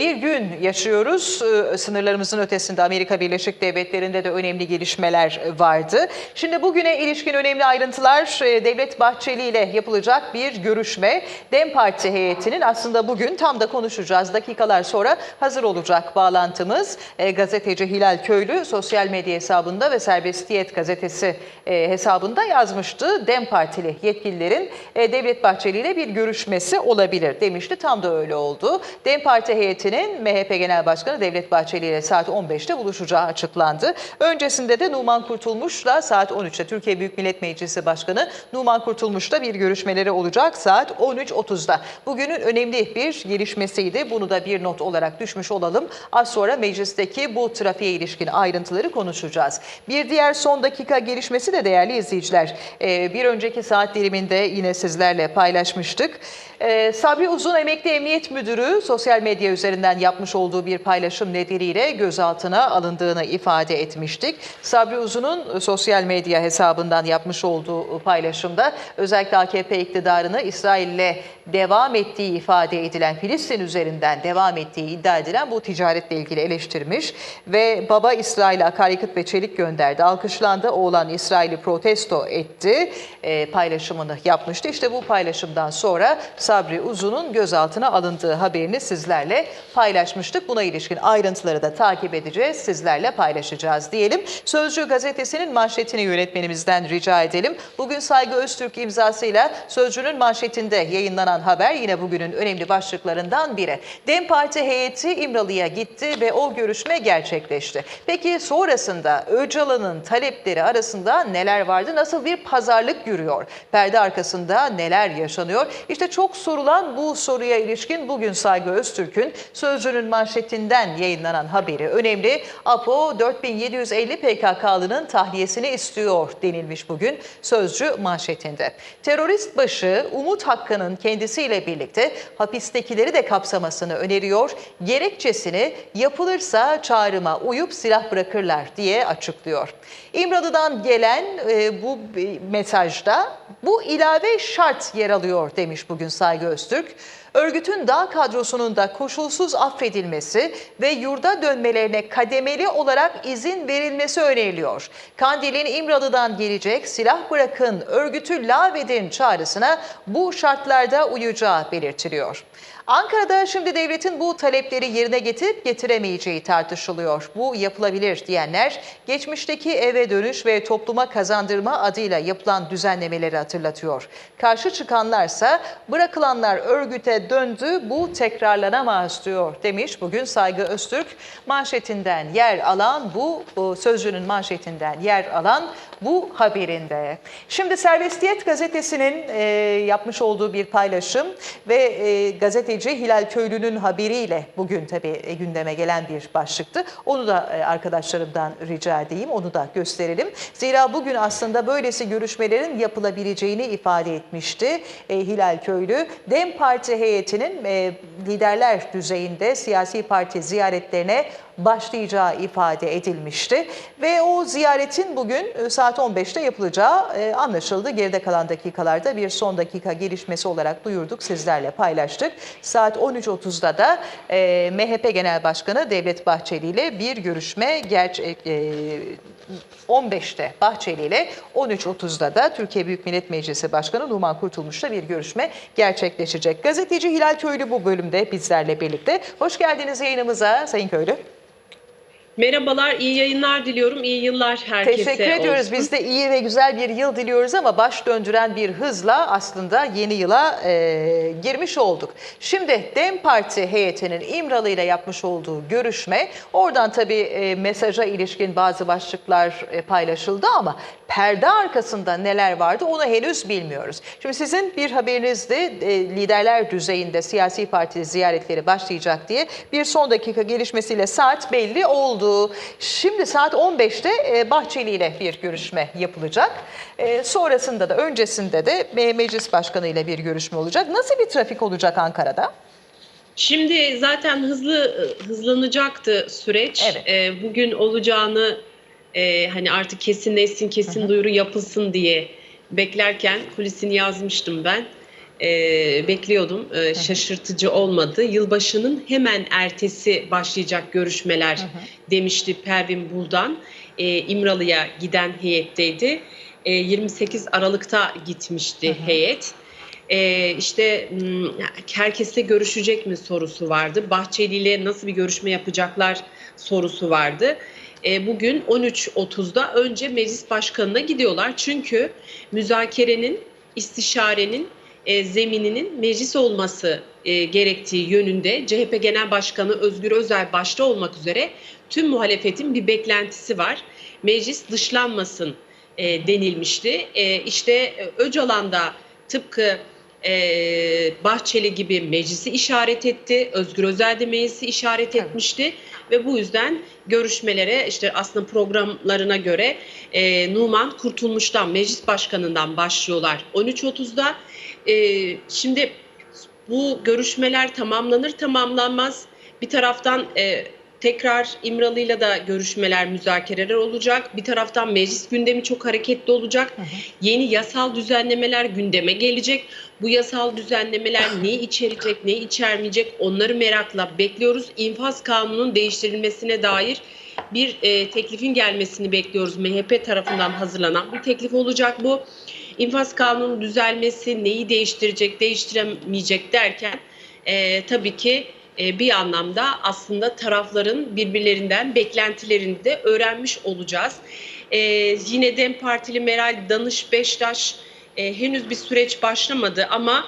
bir gün yaşıyoruz. Ee, Sınırlarımızın ötesinde Amerika Birleşik Devletleri'nde de önemli gelişmeler vardı. Şimdi bugüne ilişkin önemli ayrıntılar e, Devlet Bahçeli ile yapılacak bir görüşme. Dem Parti heyetinin aslında bugün tam da konuşacağız. Dakikalar sonra hazır olacak bağlantımız. E, Gazeteci Hilal Köylü sosyal medya hesabında ve Serbestiyet gazetesi e, hesabında yazmıştı. Dem Partili yetkililerin Devlet Bahçeli ile bir görüşmesi olabilir demişti. Tam da öyle oldu. Dem Parti heyetinin MHP Genel Başkanı Devlet Bahçeli ile saat 15'te buluşacağı açıklandı. Öncesinde de Numan Kurtulmuş'la saat 13'te Türkiye Büyük Millet Meclisi Başkanı Numan Kurtulmuş'la bir görüşmeleri olacak saat 13.30'da. Bugünün önemli bir gelişmesiydi. Bunu da bir not olarak düşmüş olalım. Az sonra meclisteki bu trafiğe ilişkin ayrıntıları konuşacağız. Bir diğer son dakika gelişmesi de değerli izleyiciler. Ee, bir önceki saat diliminde yine sizlerle paylaşmıştık. Ee, Sabri Uzun Emekli Emniyet Müdürü sosyal medya üzerinden yapmış olduğu bir paylaşım nedeniyle gözaltına alındığını ifade etmiştik. Sabri Uzun'un sosyal medya hesabından yapmış olduğu paylaşımda özellikle AKP iktidarını İsrail'le devam ettiği ifade edilen Filistin üzerinden devam ettiği iddia edilen bu ticaretle ilgili eleştirmiş ve baba İsrail'e akaryakıt ve çelik gönderdi. Alkışlandı. Oğlan İsrail'i protesto etti. E, paylaşımını yapmıştı. İşte bu paylaşımdan sonra Sabri Uzun'un gözaltına alındığı haberini sizlerle paylaşmıştık. Buna ilişkin ayrıntıları da takip edeceğiz. Sizlerle paylaşacağız diyelim. Sözcü gazetesinin manşetini yönetmenimizden rica edelim. Bugün Saygı Öztürk imzasıyla Sözcü'nün manşetinde yayınlanan haber yine bugünün önemli başlıklarından biri. Dem Parti heyeti İmralı'ya gitti ve o görüşme gerçekleşti. Peki sonrasında Öcalan'ın talepleri arasında neler vardı? Nasıl bir pazarlık yürüyor? Perde arkasında neler yaşanıyor? İşte çok sorulan bu soruya ilişkin bugün Saygı Öztürk'ün Sözcü'nün manşetinden yayınlanan haberi önemli. APO 4750 PKK'lının tahliyesini istiyor denilmiş bugün Sözcü manşetinde. Terörist başı Umut Hakkı'nın kendisiyle birlikte hapistekileri de kapsamasını öneriyor. Gerekçesini yapılırsa çağrıma uyup silah bırakırlar diye açıklıyor. İmralı'dan gelen e, bu mesajda bu ilave şart yer alıyor demiş bugün Saygı Öztürk. Örgütün dağ kadrosunun da koşulsuz affedilmesi ve yurda dönmelerine kademeli olarak izin verilmesi öneriliyor. Kandil'in İmralı'dan gelecek silah bırakın, örgütü lağvedin çağrısına bu şartlarda uyacağı belirtiliyor. Ankara'da şimdi devletin bu talepleri yerine getirip getiremeyeceği tartışılıyor. Bu yapılabilir diyenler geçmişteki eve dönüş ve topluma kazandırma adıyla yapılan düzenlemeleri hatırlatıyor. Karşı çıkanlarsa bırakılanlar örgüte döndü bu tekrarlanamaz diyor demiş bugün Saygı Öztürk manşetinden yer alan bu, bu sözcünün manşetinden yer alan bu haberinde. Şimdi Serbestiyet gazetesinin e, yapmış olduğu bir paylaşım ve e, gazeteci Hilal Köylü'nün haberiyle bugün tabii e, gündeme gelen bir başlıktı. Onu da e, arkadaşlarımdan rica edeyim, onu da gösterelim. Zira bugün aslında böylesi görüşmelerin yapılabileceğini ifade etmişti e, Hilal Köylü. Dem Parti heyetinin e, liderler düzeyinde siyasi parti ziyaretlerine başlayacağı ifade edilmişti. Ve o ziyaretin bugün e, saat 15'te yapılacağı e, anlaşıldı. Geride kalan dakikalarda bir son dakika gelişmesi olarak duyurduk, sizlerle paylaştık. Saat 13.30'da da e, MHP Genel Başkanı Devlet Bahçeli ile bir görüşme gerçek... E, 15'te Bahçeli ile 13.30'da da Türkiye Büyük Millet Meclisi Başkanı Numan Kurtulmuş'la bir görüşme gerçekleşecek. Gazeteci Hilal Köylü bu bölümde bizlerle birlikte. Hoş geldiniz yayınımıza Sayın Köylü. Merhabalar, iyi yayınlar diliyorum. İyi yıllar herkese Teşekkür ediyoruz. olsun. Biz de iyi ve güzel bir yıl diliyoruz ama baş döndüren bir hızla aslında yeni yıla e, girmiş olduk. Şimdi DEM Parti heyetinin İmralı ile yapmış olduğu görüşme, oradan tabii e, mesaja ilişkin bazı başlıklar e, paylaşıldı ama perde arkasında neler vardı onu henüz bilmiyoruz. Şimdi sizin bir haberinizde e, liderler düzeyinde siyasi parti ziyaretleri başlayacak diye bir son dakika gelişmesiyle saat belli oldu. Şimdi saat 15'te e, Bahçeli ile bir görüşme yapılacak. E, sonrasında da öncesinde de e, meclis başkanı ile bir görüşme olacak. Nasıl bir trafik olacak Ankara'da? Şimdi zaten hızlı hızlanacaktı süreç. Evet. Bugün olacağını e, hani artık kesinleşsin, kesin duyuru yapılsın diye beklerken kulisini yazmıştım ben. E, bekliyordum. E, şaşırtıcı olmadı. Yılbaşının hemen ertesi başlayacak görüşmeler demişti Pervin Buldan. E, İmralı'ya giden heyetteydi. E, 28 Aralık'ta gitmişti heyet. E, işte m, herkesle görüşecek mi sorusu vardı. Bahçeli ile nasıl bir görüşme yapacaklar sorusu vardı. Bugün 13.30'da önce meclis başkanına gidiyorlar. Çünkü müzakerenin, istişarenin e, zemininin meclis olması e, gerektiği yönünde CHP Genel Başkanı Özgür Özel başta olmak üzere tüm muhalefetin bir beklentisi var. Meclis dışlanmasın e, denilmişti. E, işte e, Öcalan'da tıpkı e, Bahçeli gibi meclisi işaret etti. Özgür Özel de meclisi işaret Evet. etmişti ve bu yüzden görüşmelere işte aslında programlarına göre e, Numan Kurtulmuş'tan meclis başkanından başlıyorlar 13.30'da. E, şimdi bu görüşmeler tamamlanır tamamlanmaz bir taraftan e, tekrar İmralı'yla da görüşmeler, müzakereler olacak. Bir taraftan meclis gündemi çok hareketli olacak. Yeni yasal düzenlemeler gündeme gelecek. Bu yasal düzenlemeler ne içerecek, ne içermeyecek onları merakla bekliyoruz. İnfaz kanunun değiştirilmesine dair bir e, teklifin gelmesini bekliyoruz. MHP tarafından hazırlanan bir teklif olacak bu. İnfaz kanunun düzelmesi neyi değiştirecek, değiştiremeyecek derken e, tabii ki e, bir anlamda aslında tarafların birbirlerinden beklentilerini de öğrenmiş olacağız. E, yine DEM Partili Meral Danış Beştaş e, henüz bir süreç başlamadı ama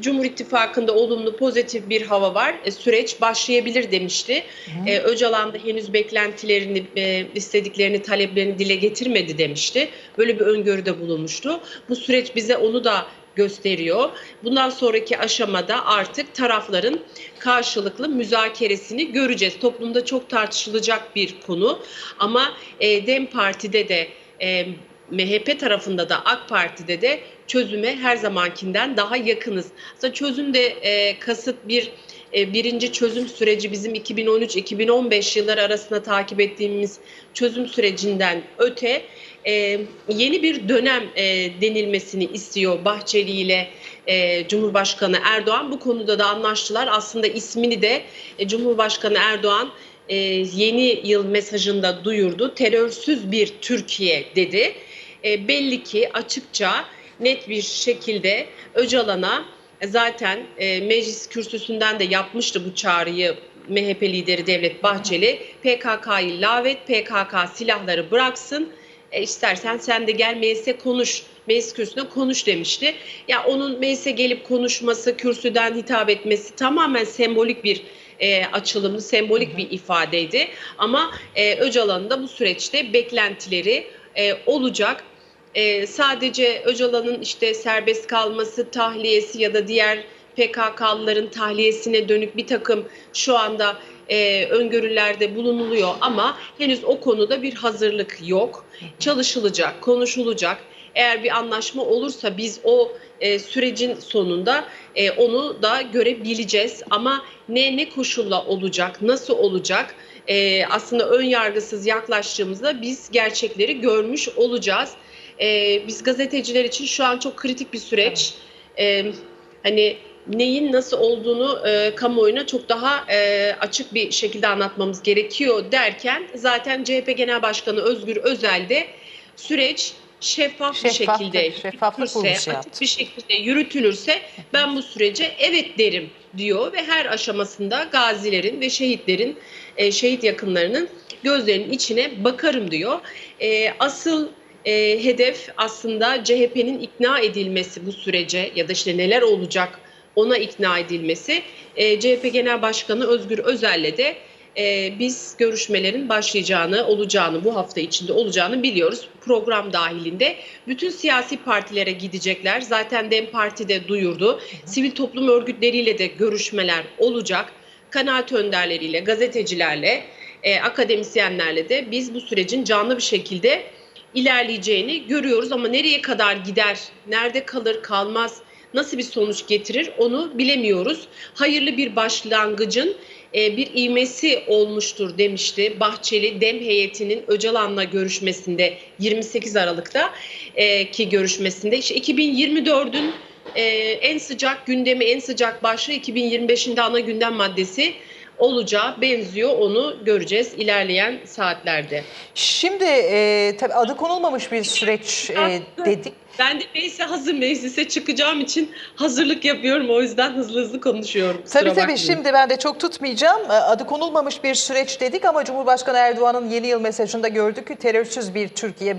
Cumhur İttifakı'nda olumlu pozitif bir hava var. E, süreç başlayabilir demişti. E, Öcalan da henüz beklentilerini, e, istediklerini, taleplerini dile getirmedi demişti. Böyle bir öngörüde bulunmuştu. Bu süreç bize onu da gösteriyor. Bundan sonraki aşamada artık tarafların karşılıklı müzakeresini göreceğiz. Toplumda çok tartışılacak bir konu ama e, DEM Parti'de de e, MHP tarafında da AK Parti'de de çözüme her zamankinden daha yakınız. Aslında çözüm de e, kasıt bir e, birinci çözüm süreci bizim 2013-2015 yılları arasında takip ettiğimiz çözüm sürecinden öte e, yeni bir dönem e, denilmesini istiyor Bahçeli ile e, Cumhurbaşkanı Erdoğan. Bu konuda da anlaştılar. Aslında ismini de e, Cumhurbaşkanı Erdoğan e, yeni yıl mesajında duyurdu. Terörsüz bir Türkiye dedi. E, belli ki açıkça net bir şekilde Öcalan'a zaten e, meclis kürsüsünden de yapmıştı bu çağrıyı MHP lideri Devlet Bahçeli. PKK'yı lavet, PKK silahları bıraksın. E, istersen sen de gel meclise konuş. Meclis kürsüsünde konuş demişti. Ya onun meclise gelip konuşması, kürsüden hitap etmesi tamamen sembolik bir e, açılımlı, sembolik bir ifadeydi. Ama e, Öcalan'ın da bu süreçte beklentileri e, olacak. E, sadece Öcalan'ın işte serbest kalması, tahliyesi ya da diğer PKK'lıların tahliyesine dönük bir takım şu anda e, öngörülerde bulunuluyor ama henüz o konuda bir hazırlık yok. Çalışılacak, konuşulacak. Eğer bir anlaşma olursa biz o e, sürecin sonunda e, onu da görebileceğiz. Ama ne ne koşulla olacak, nasıl olacak? E, aslında ön yargısız yaklaştığımızda biz gerçekleri görmüş olacağız. E, biz gazeteciler için şu an çok kritik bir süreç. E, hani neyin nasıl olduğunu e, kamuoyuna çok daha e, açık bir şekilde anlatmamız gerekiyor derken zaten CHP Genel Başkanı Özgür Özel de süreç şeffaf, bir şekilde şeffaflık yürütülürse, açık bir şekilde yürütülürse ben bu sürece evet derim diyor ve her aşamasında gazilerin ve şehitlerin e, şehit yakınlarının gözlerinin içine bakarım diyor. E, asıl e, hedef aslında CHP'nin ikna edilmesi bu sürece ya da işte neler olacak ona ikna edilmesi. E, CHP Genel Başkanı Özgür Özel'le de e, biz görüşmelerin başlayacağını, olacağını, bu hafta içinde olacağını biliyoruz. Program dahilinde bütün siyasi partilere gidecekler. Zaten DEM Parti de duyurdu. Sivil toplum örgütleriyle de görüşmeler olacak. Kanaat önderleriyle, gazetecilerle, e, akademisyenlerle de biz bu sürecin canlı bir şekilde ilerleyeceğini görüyoruz ama nereye kadar gider, nerede kalır, kalmaz, nasıl bir sonuç getirir onu bilemiyoruz. Hayırlı bir başlangıcın e, bir ivmesi olmuştur demişti Bahçeli Dem heyetinin Öcalan'la görüşmesinde 28 Aralık'ta e, ki görüşmesinde. İşte 2024'ün e, en sıcak gündemi, en sıcak başlığı 2025'in de ana gündem maddesi olacağı benziyor. Onu göreceğiz ilerleyen saatlerde. Şimdi e, tabii adı konulmamış bir süreç e, dedik. Ben de meclise hazır meclise çıkacağım için hazırlık yapıyorum. O yüzden hızlı hızlı konuşuyorum. Kusura Tabii tabii bakmayın. şimdi ben de çok tutmayacağım. E, Adı konulmamış bir süreç dedik ama Cumhurbaşkanı Erdoğan'ın yeni yıl mesajında gördük ki terörsüz bir Türkiye böyle